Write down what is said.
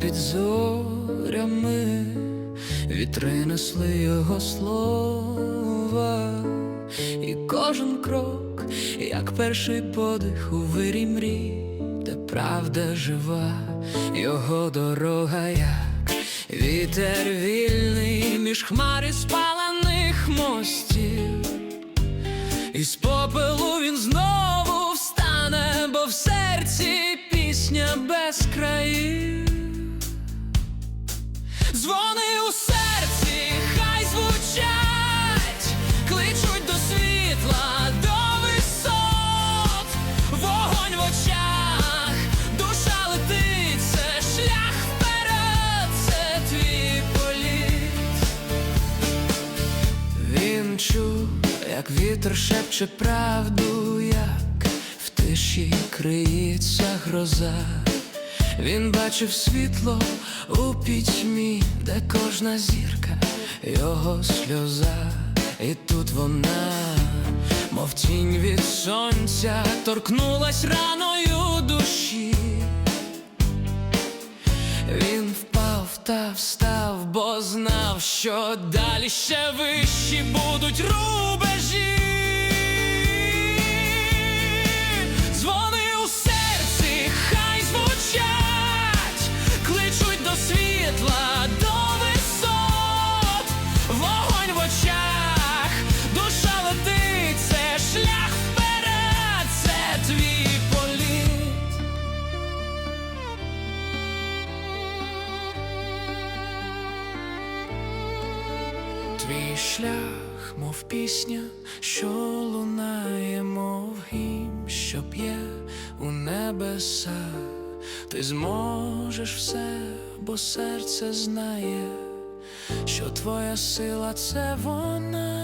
під зорями, вітри несли його слова, і кожен крок, як перший подих у вирі мрій, де правда жива, його дорога, як вітер вільний між хмари спалених мостів. Із попелу він знову встане, бо в серці пісня без країв. Дзвони у серці, хай звучать, кличуть до світла, до висот, вогонь в очах, душа летить, шлях вперед, це твій політ. Він чув, як вітер шепче правду, як в тиші криється гроза. Він бачив світло у пітьмі, де кожна зірка його сльоза, і тут вона, мов тінь від сонця, торкнулась раною душі. Він впав та встав, бо знав, що далі ще вищі будуть рубежі. Твій шлях, мов пісня, що лунає, мов гімн, що п'є у небеса. Ти зможеш все, бо серце знає, що твоя сила це вона.